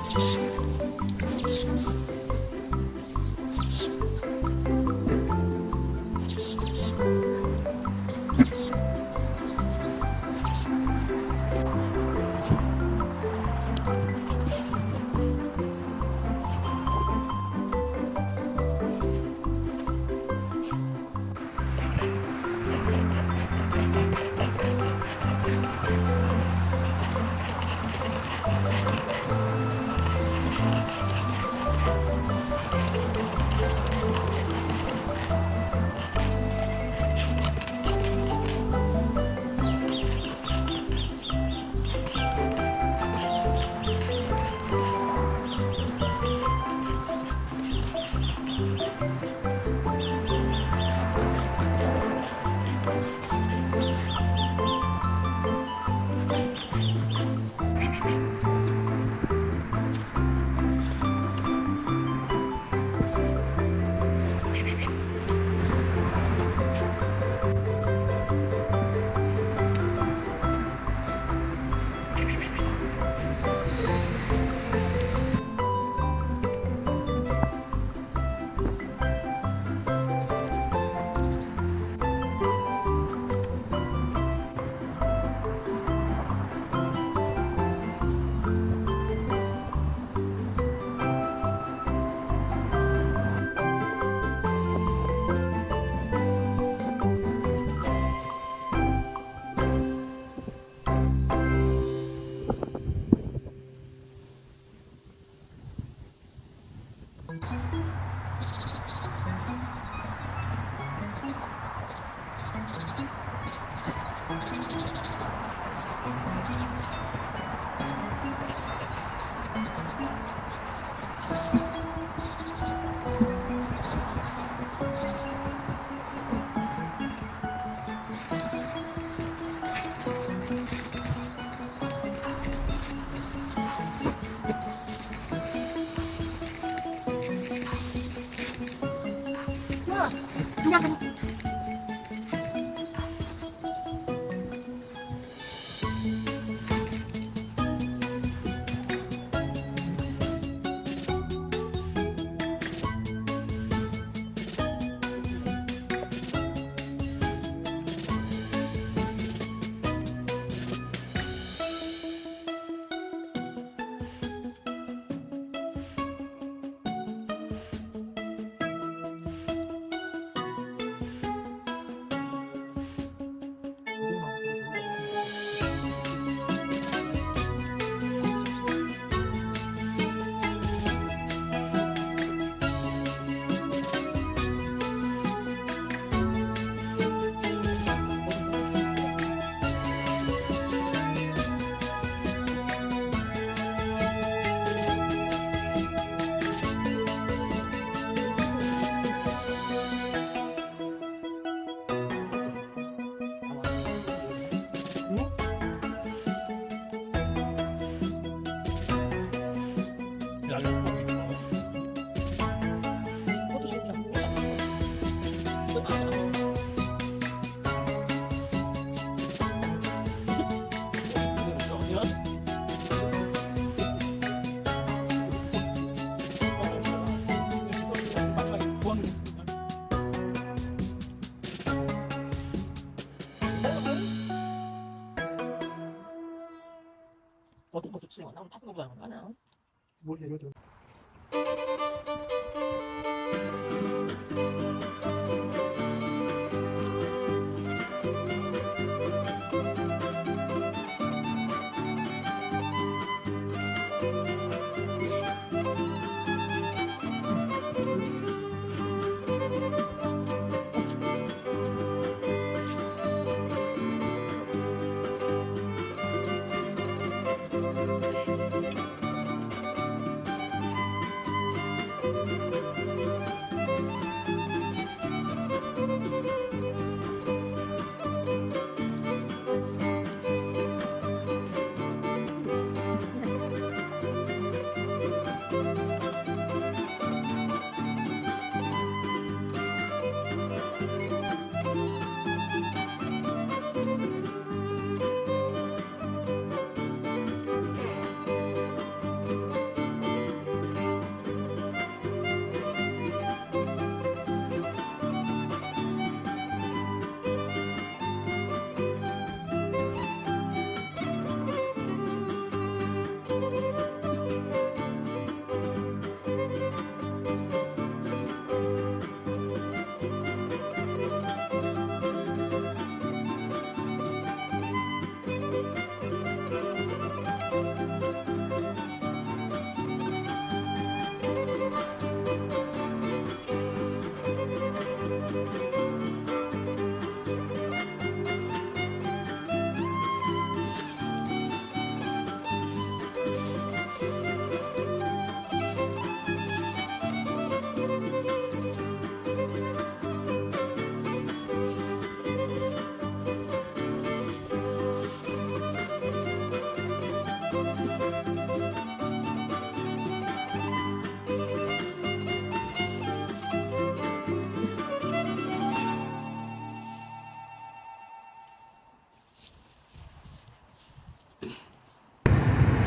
It's just 어떤 것도 치워. 나 다른 거 봐야 하나. 뭘 얘기하죠?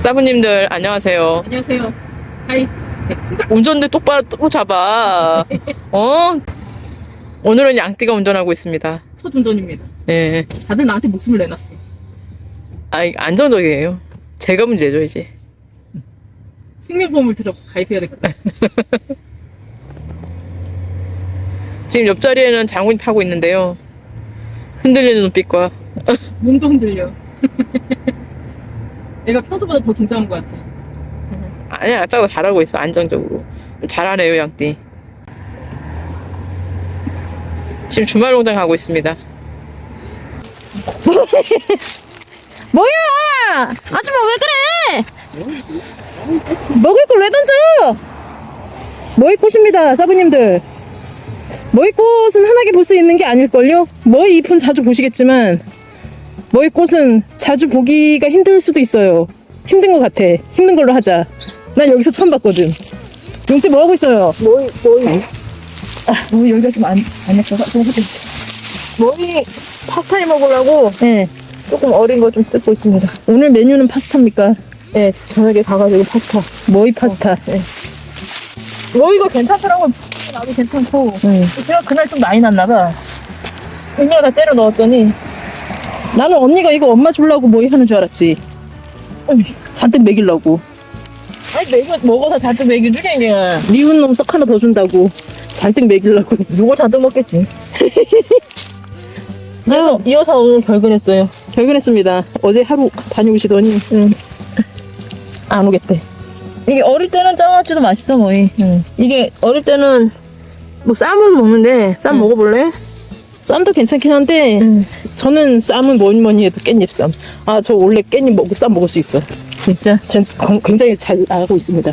사부님들 안녕하세요. 안녕하세요. 하이. 운전대 똑바로 또 잡아. 어? 오늘은 양띠가 운전하고 있습니다. 첫 운전입니다. 예. 다들 나한테 목숨을 내놨어. 아, 안정적이에요. 제가 문제죠, 이제. 생명보험을 들어 가입해야 될것 같아. 지금 옆자리에는 장군이 타고 있는데요. 흔들리는 눈빛과 몸도 흔들려. 얘가 평소보다 더 긴장한 것 같아. 아니야, 짜고 잘하고 있어, 안정적으로. 잘하네요, 양띠. 지금 주말 농장 가고 있습니다. 뭐야! 아줌마 왜 그래? 먹을 걸 왜 던져? 머위꽃입니다, 사부님들. 머위꽃은 흔하게 볼 수 있는 게 아닐걸요? 머위 잎은 자주 보시겠지만, 머위꽃은 자주 보기가 힘들 수도 있어요. 힘든 것 같아. 힘든 걸로 하자. 난 여기서 처음 봤거든. 용태 뭐 하고 있어요? 머위, 머위. 아, 머위 여기가 좀 안, 안좀 하자. 머위 파스타에 먹으려고 네. 조금 어린 거 좀 뜯고 있습니다. 오늘 메뉴는 파스타입니까? 네, 저녁에 가가지고 파스타. 뭐이 파스타? 네. 여기가 괜찮더라고. 나도 괜찮고. 응. 제가 그날 좀 많이 났나 봐. 언니가 다 때려 넣었더니 나는 언니가 이거 엄마 주려고 뭐이 하는 줄 알았지. 어이, 잔뜩 먹이려고. 아니 내가 먹어서 잔뜩 먹여주냐 그냥. 미운 놈 떡 하나 더 준다고. 잔뜩 먹이려고. 누구 잔뜩 먹겠지. 그래서 이어서 오늘 결근했어요. 결근했습니다. 어제 하루 다녀오시더니 안 오겠대. 이게 어릴 때는 짜가지도 맛있어 뭐이. 응. 이게 어릴 때는 뭐 쌈으로 먹는데 쌈 응. 먹어볼래? 쌈도 괜찮긴 한데 응. 저는 쌈은 뭐니 뭐니 해도 깻잎쌈. 아 저 원래 깻잎 먹고 쌈 먹을 수 있어. 진짜? 전 굉장히 잘 알고 있습니다.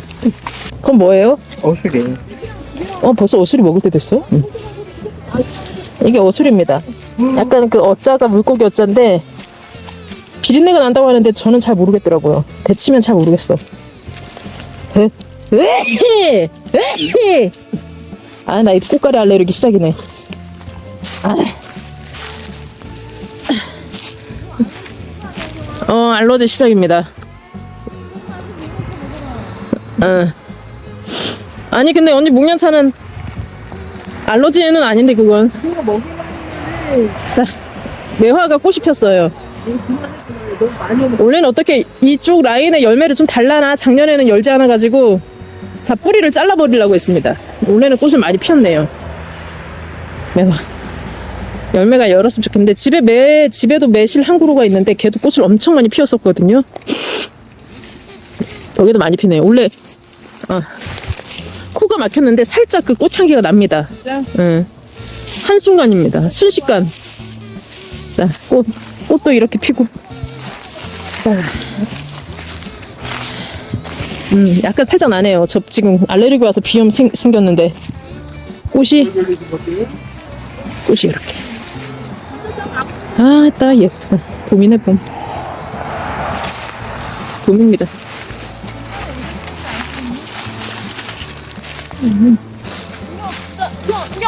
그건 뭐예요? 어수리. 어 벌써 어수리 먹을 때 됐어? 이게 어수리입니다. 약간 그 어짜가 물고기 어짜인데 비린내가 난다고 하는데 저는 잘 모르겠더라고요. 데치면 잘 모르겠어. 에? 에? 에? 아 나 이 꽃가리 알레르기 시작이네. 아. 어 알러지 시작입니다. 어. 아니 근데 언니 목련차는 알러지는 아닌데 그건. 자 매화가 꽃이 폈어요. 원래는 어떻게 이쪽 라인에 열매를 좀 달라나 작년에는 열지 않아 가지고 다 뿌리를 잘라 버리려고 했습니다. 원래는 꽃을 많이 피었네요. 매화 열매가 열었으면 좋겠는데 집에 매 집에도 매실 한 그루가 있는데 걔도 꽃을 엄청 많이 피웠었거든요 여기도 많이 피네요 원래 아, 코가 막혔는데 살짝 그 꽃향기가 납니다. 응. 한 순간입니다. 순식간. 자, 꽃, 꽃도 이렇게 피고. 자. 음, 약간 살짝 나네요. 저 지금 알레르기 와서 비염 생, 생겼는데. 꽃이, 꽃이 이렇게. 아, 따 예뻐. 봄이네, 봄. 봄입니다.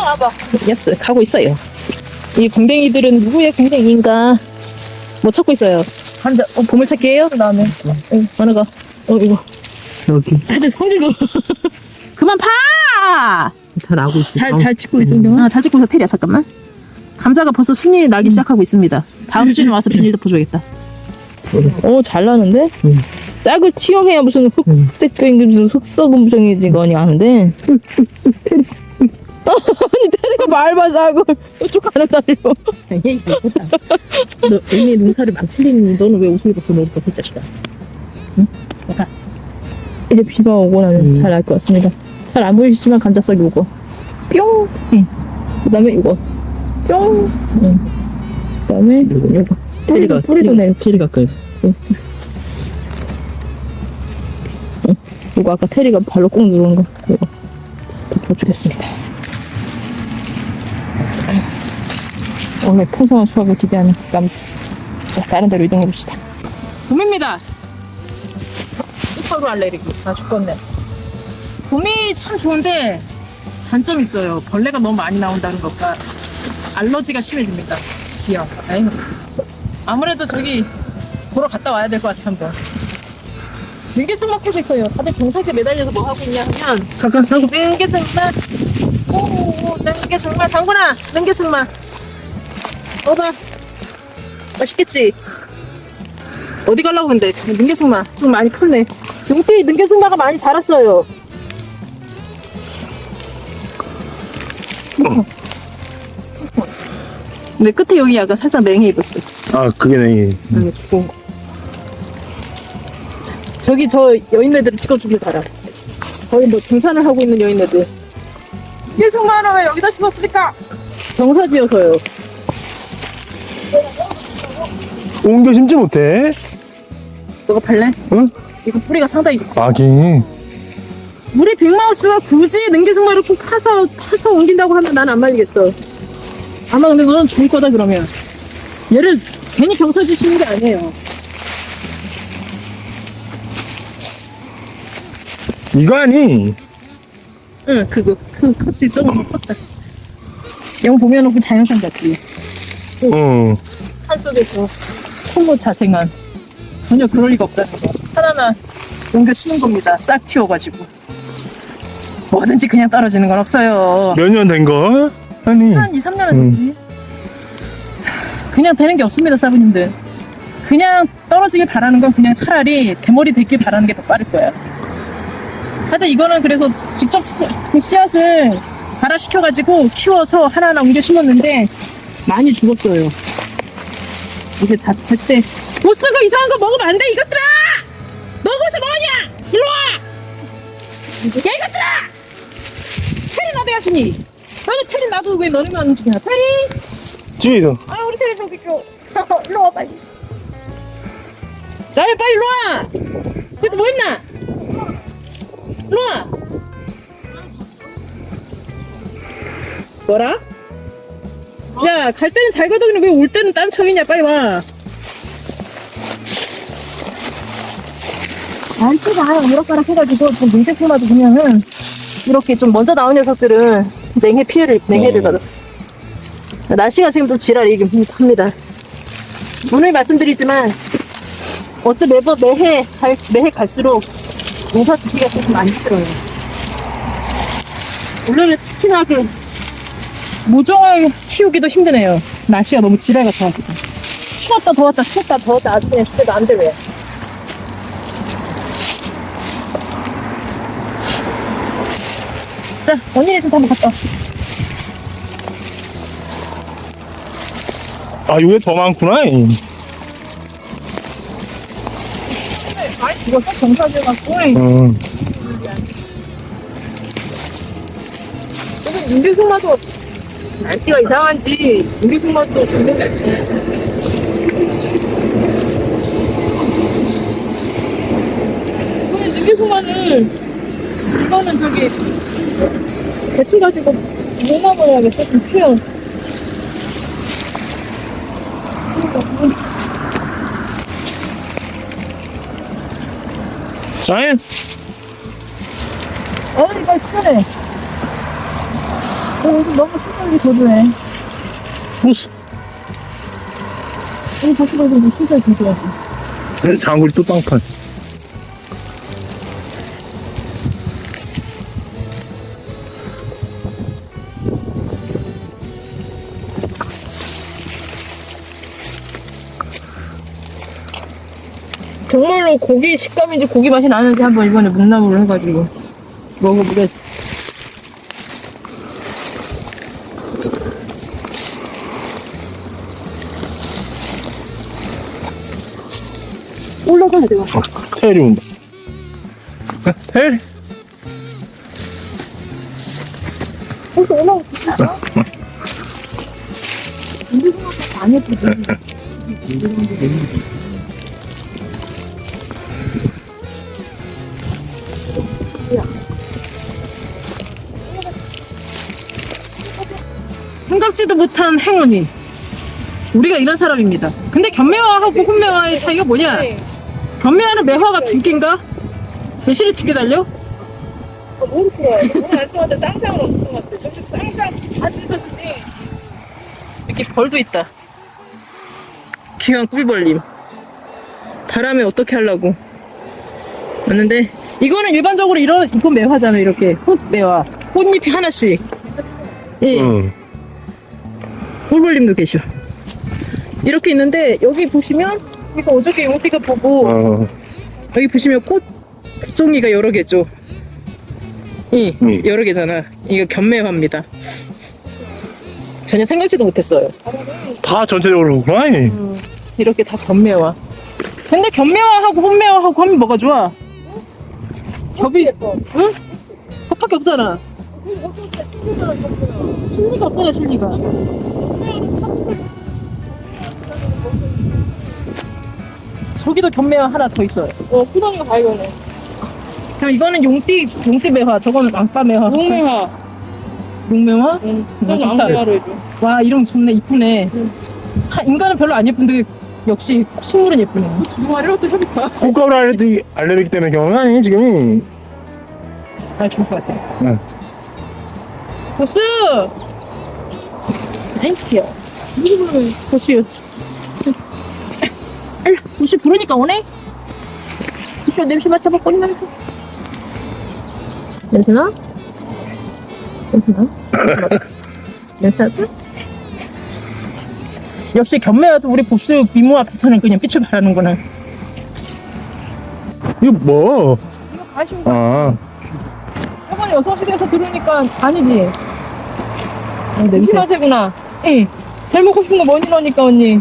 와봐. 예스 가고 있어요. 이 공댕이들은 누구의 공댕이인가? 뭐 찾고 있어요? 한자 어, 보물 찾기예요? 나네. 응, 어느 거? 어 이거. 여기. 다들 성질 거. 그만 파! 다 나고 있어. 잘 잘 찍고 있어. 아, 잘 찍고 있어. 테리야 잠깐만. 감자가 벌써 순이 나기 시작하고 있습니다. 다음 주에 와서 비닐 덮어줘야겠다. 오, 잘 나는데? 싹을 튀어해야 무슨 게 무슨 흑서금성이지 거니 아는데. 아니 테리가 말봐 싹을 어쩌고 하는 날이고. 너 이미 농사를 망치리니 너는 왜 옷을 벗어 너를 벗을 자식아. 응? 약간 이제 비가 오고 나면 잘알 것 같습니다. 잘 안 보이시지만 감자싹이 오고. 뿅. 응. 그 다음에 이거. 뿅. 응. 그다음에 이거. 뿌리도 뿌리도 내려. 테리 가까이. 이거 아까 테리가 발로 꼭 누른 거. 이거 덮어주겠습니다. 오늘 풍성한 수확을 기대하는 남. 자, 다른 데로 이동해 봅시다. 봄입니다. 히퍼로 알레르기. 아 죽겠네. 봄이 참 좋은데 단점이 있어요. 벌레가 너무 많이 나온다는 것과 알러지가 심해집니다. 귀여워. 아이고. 아무래도 저기 보러 갔다 와야 될 것 같아 한번. 능계승마 캐고 있어요. 다들 경사에 매달려서 뭐 하고 있냐 하면 잠깐. 능계승마 오 능계승마 당구나 능계승마 어봐 맛있겠지 어디 가려고 근데 능계승마 좀 많이 컸네 용띠 능계승마가 많이 자랐어요 근데 끝에 여기 약간 살짝 냉해 입었어 아 그게 네. 응, 죽은 거. 저기 저 여인네들을 찍어주길 바라. 거의 뭐 등산을 하고 있는 여인네들. 일승만을 왜 여기다 심었습니까? 경사지어서요. 옮겨 심지 못해? 너가 발래? 응? 이거 뿌리가 상당히 아긴. 우리 빅마우스가 굳이 능계승마를 꼭 파서 파서 옮긴다고 하면 난 안 말리겠어. 아마 근데 너는 좋을 거다 그러면. 얘를 괜히 경사지 치는 게 아니에요. 이거 아니? 응, 그거. 그 컸지, 조금 컸다. 영 보면은 그 자연산 같지. 응. 산속에서 소모 자생한 전혀 그럴 리가 없다는 거 하나하나 옮겨 치는 겁니다 싹 튀어가지고 뭐든지 그냥 떨어지는 건 없어요 몇 년 된 거? 아니. 한 2, 3년은 음. 됐지 그냥 되는 게 없습니다 사부님들. 그냥 떨어지길 바라는 건 그냥 차라리 대머리 됐길 바라는 게 더 빠를 거야 하여튼 이거는 그래서 직접 수- 그 씨앗을 발화시켜가지고 키워서 하나하나 옮겨 심었는데 많이 죽었어요. 이게 자, 절대 못 쓰고 이상한 거 먹으면 안 돼 이것들아! 너 거기서 뭐하냐? 일로 와! 야, 이것들아! 테린 어디 가시니 너는 테린 놔두고 왜 너네만 안 움직이냐 테린 뒤에 있어. 아 우리 테린 저기 있어 일로 와 빨리. 나야 빨리 일로 와. 그래서 뭐 했나? 일로 와. 뭐라? 야, 갈 때는 잘 가더니 왜 올 때는 딴 척이냐, 빨리 와. 날씨가 우럭가락 해가지고 좀 문제심마도 보면은 이렇게 좀 먼저 나온 녀석들은 냉해 피해를, 냉해를 어. 받았어. 날씨가 지금 좀 지랄이긴 합니다. 오늘 말씀드리지만 어째 매번 매해 갈, 매해 갈수록 농사 짓기가 좀 많이 힘들어요. 원래는 특히나 그 모종을 키우기도 힘드네요. 날씨가 너무 지랄 같아가지고. 추웠다 더웠다 추웠다 더웠다 아주 그냥 집에도 안 들어 자, 언니네 집 한번 갔다 와. 아 이게 더 많구나. 이. 이거 딱 경사지어갖고 응. 여기 윤기숙마도 날씨가 이상한지 윤기숙마도 굉장히 날씨 이거는 윤기숙마는 이거는 저기 대충 가지고 모나물 해야겠어 좀 피어 아니. 어 이거 시원해 어 요즘 너무 시원하게 도도해 무슨? 이거 다시 봐서 뭐 시원하게 도도해 장구리 또 땅판. 정말로 고기 식감인지 고기 맛이 나는지 한번 이번에 묵나물을 해가지고 먹어보겠어. 올라가야 돼요. 테리 온다. 테리. 여기 올라오고 있어. 우리 생각보다 안 예쁘지? 생각지도 못한 행운이 우리가 이런 사람입니다. 근데 견매화하고 혼매화의 차이가 뭐냐? 견매화는 매화가 두 개인가? 매실이 두 개 달려? 모르겠어요. 오늘 아침마다 쌍쌍은 없는 것 같아. 저기 쌍쌍 다 뜯었는데. 이렇게 벌도 있다. 귀한 꿀벌님. 바람에 어떻게 하려고? 왔는데 이거는 일반적으로 이런 이건 매화잖아 이렇게 꽃 매화 꽃잎이 하나씩 예 응. 꿀벌님도 계셔 이렇게 있는데 여기 보시면 이거 어저께 용띠가 보고 어. 여기 보시면 꽃 종이가 여러 개죠 이 응. 여러 개잖아 이거 견매화입니다 전혀 생각지도 못했어요 다 전체적으로 그렇구나. 이. 이렇게 다 견매화 근데 견매화하고 혼매화하고 하면 뭐가 좋아? 겹이 응? 그밖에 없잖아 실리가 없잖아 실리가 저기도 견매화 하나 더 있어요 어, 쿠덩이가 발견해. 그럼 이거는 용띠 용띠 매화 저거는 왕빠 매화 용매화. 용매화? 응, 음, 좀 좋다. 앙매화로 해줘. 와 이름 좋네 이쁘네 사- 인간은 별로 안 예쁜데 역시 식물은 예쁘네 누가를 또 해볼까? 꽃가루 알레르기, 알레르기 때문에 경험이 아니 지금이. 아 좋을 것 같아 응. 보스 땡큐 보스 보스 부르니까 오네 보스 냄새 맡아봐 꽃 냄새 냄새나? 냄새나? 냄새나? 역시 견매와도 우리 봅스 미모 앞에서는 그냥 빛을 발하는구나 이거 뭐? 이거 가시고 아. 여성실에서 들으니까 잔이지 어, 냄새 피마새구나. 예. 잘 먹고 싶은 거 뭐니 넣으니까 언니.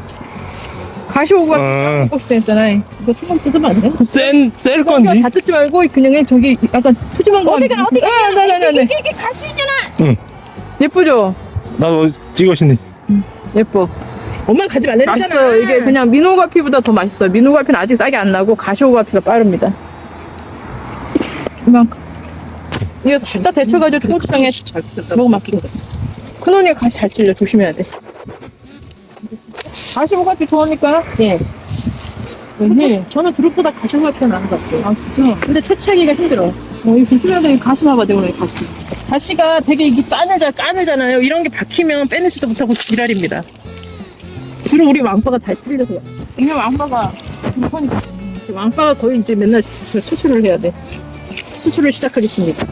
가시오가 아. 먹고 싶다 했잖아. 이거 조금 뜯으면 안 돼? 센, 셀 건지? 다 뜯지 말고 그냥 해. 저기 약간 푸짐한 거. 어디가 어디가? 네네 네. 이게 가시잖아. 예쁘죠? 나도 찍으신데. 예뻐. 엄마 가지 말래잖아. 맛있어요. 이게 그냥 민호가피보다 더 맛있어요. 민호가피는 아직 싸게 안 나고 가시오가피가 빠릅니다. 이만큼. 이거 살짝 데쳐가지고 초고추장에 먹으면 맛있거든. 큰 언니가 가시 잘 찔려. 조심해야 돼. 가시오가피 좋아하니까. 예. 네. 저는 두릅보다 가시오가 나은 것 같아요. 아, 진짜. 근데 채취하기가 힘들어. 어, 이 돼. 가시 봐봐, 내가 오늘 가시. 가시가 되게 이게 까늘자 까늘잖아요. 이런 게 박히면 빼내지도 못하고 지랄입니다. 주로 우리 왕빠가 잘 틀려서 이게 왕바가 불편이다. 왕빠가 거의 이제 맨날 수- 수술을 해야 돼. 수술을 시작하겠습니다.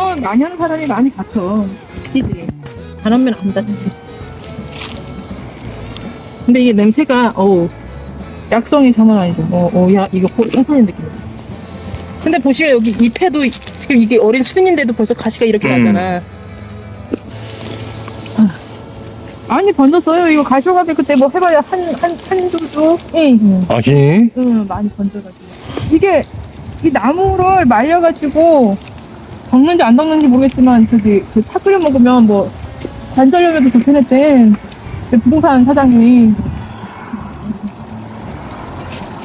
보면 많이 하는 사람이 많이 다쳐. 뛰지. 안 하면 안 다치지. 근데 이게 냄새가 어우 약성이 장난 아니죠. 어, 어, 야, 이거 호- 홍파는 느낌이다. 근데 보시면 여기 잎에도 이- 지금 이게 어린 수분인데도 벌써 가시가 이렇게 음. 나잖아. 많이 번졌어요. 이거 가시오가피 그때 뭐 해봐야 한, 한, 한 조도. 응. 아, 히? 응, 많이 번져가지고. 이게, 이 나무를 말려가지고, 덕는지 안 덕는지 모르겠지만, 저기, 그차 끓여 먹으면 뭐, 관절염에도 좋다했대. 그 부동산 사장님이.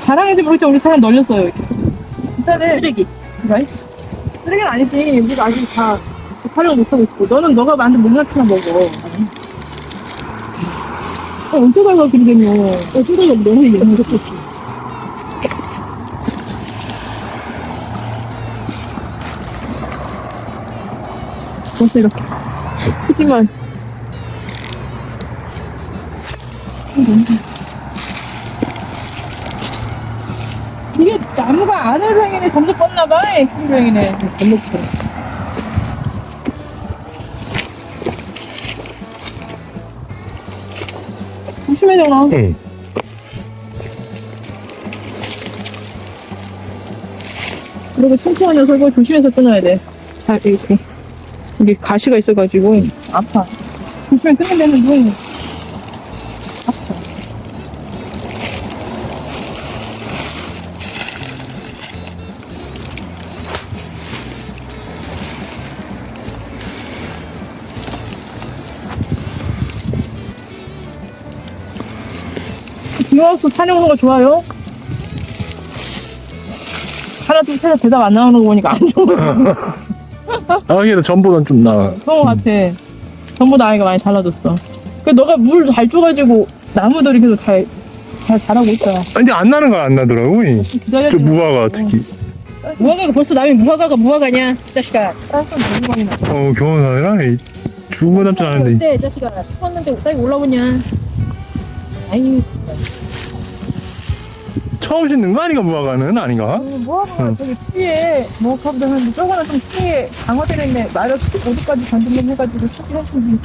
자랑인지 모르겠지만, 우리 사장 널렸어요, 이렇게. 비싸대. 쓰레기. 나이스. 쓰레기는 아니지. 우리가 아직 다 활용 못하고 있고. 너는 너가 만든 목락이나 먹어. 어, 어쩌다가 그러냐며. 어쩌다가 너무 것도 없지. 벌써 이렇게. 크지만. 이게 나무가 아래로 향이네 점점 뻗나봐 큰 향이네 건너처럼 조심해 정아 응. 그리고 통통한 녀석을 조심해서 끊어야 돼. 잘 이렇게 이게 가시가 있어가지고 아파. 조심해 끊는 데는 좀 아파. 빙하우스 거 좋아요? 하나 둘셋 대답 안 나오는 거 보니까 안 좋은 거 아, 그래도 전보단 좀 나아. 그런 거 같아. 전부 나이가 많이 달라졌어. 그 너가 물 잘 줘가지고 나무들이 계속 잘, 잘 자라고 있어. 근데 안 나는 건 안 나더라고. 이. 그 무화과 특히. 무화과가 벌써 남이 무화과가 무화과냐? 이 자식아. 따뜻한 너무 많이 나. 어, 겨우나라. 이 죽은 않은데. 어때, 이 자식아. 추웠는데 쌀이 올라오냐? 아유, 처음 짓는 거 아닌가 무화과는 아닌가? 뭐하고 응. 저기 뒤에 뭐하고도 하는데 저거는 좀 뒤에 강화되어 있네 마력 15도까지 전진을 해가지고 찾기했는지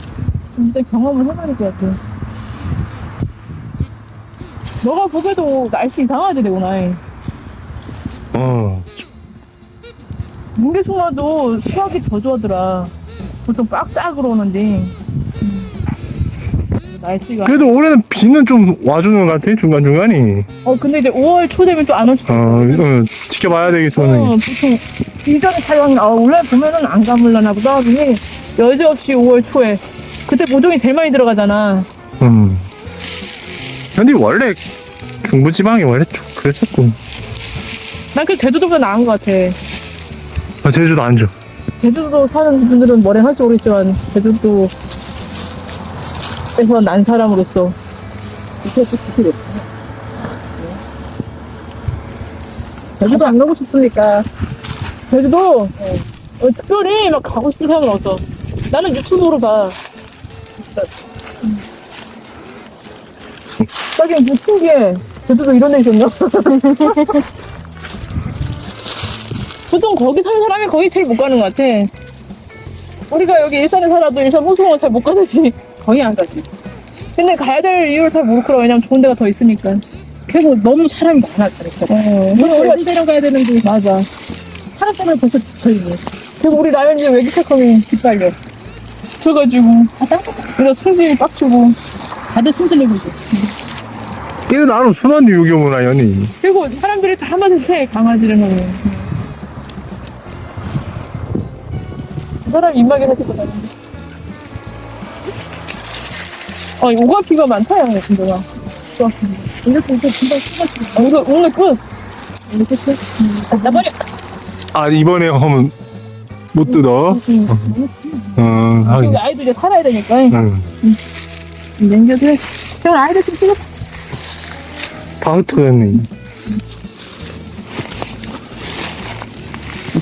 진짜 경험을 해봐야 될 것 같아 너가 보기에도 날씨 이상하지 되구나 어. 문개송화도 수확이 더 좋아하더라 보통 빡빡으로 오는데 음. 날씨가 그래도 올해는 비는 좀 와주는 것 같아 중간 중간이. 어 근데 이제 5월 초 되면 또 안 올 수도 어, 어 지켜봐야 되겠어. 어, 보통 이전에 촬영이 아, 원래 보면은 안 가물라나 보다 하더니 여지없이 5월 초에 그때 모종이 제일 많이 들어가잖아. 음. 근데 원래 중부지방이 원래 좀 그랬었고. 난 그 제주도보다 나은 것 같아. 아, 제주도 안 줘. 제주도 사는 분들은 뭐래 할지 모르겠지만 제주도 에서 난 사람으로서 제주도 안 가고 싶습니까? 제주도 어, 특별히 막 가고 싶은 생각은 없어. 나는 유튜브로 봐. 뭐 신기해. 제주도 이런 데 있었나? 보통 거기 사는 사람이 거기 제일 못 가는 것 같아. 우리가 여기 일산에 살아도 일산 호수공원 잘 못 가듯이 거의 안 가지. 근데 가야 될 이유를 잘 모르겠더라. 왜냐면 좋은 데가 더 있으니까. 그리고 너무 사람이 많았다니까. 어, 우리가 어디 데려가야 되는데 맞아. 사람 때문에 벌써 지쳐있네. 그리고 우리 라면이 외기체컴이 빗발려. 지쳐가지고. 그래서 승질이 빡치고. 다들 손들리고 있어. 근데 나는 순한 유교 문화 연이. 그리고 사람들이 다 한마디씩 해, 강아지를 보면. 그 사람 입마개 하지도 않는 어, 이 오가피가 많다. 좋아. 근데. 어, 이거 오늘 끝. 이렇게 끝. 나 버려. 아, 이번에 하면 못 뜯어. 응. 어, 하긴. 그리고 아이도 이제 살아야 되니까. 응. 냉겨도 해. 그냥 아이들 좀 찍어. 다 흩어졌네.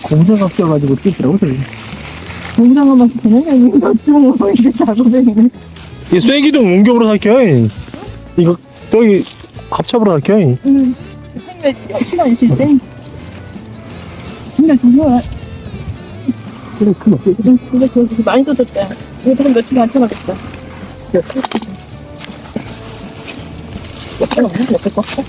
공사가 껴가지고 뛰더라고, 저기. 공장만 봐서 되는 게 맞추는 거 이제 작업행이네. 이 쐐기도 옮겨보러 살게요. 이거, 저기, 합쳐보러 살게요. 응. 생일 시간 있을 때. 근데 정말 그래. 응, 근데 그거 많이 뜯었다. 이거 좀 며칠 괜찮아겠다. 옆에 없는 거 없을 것 같아.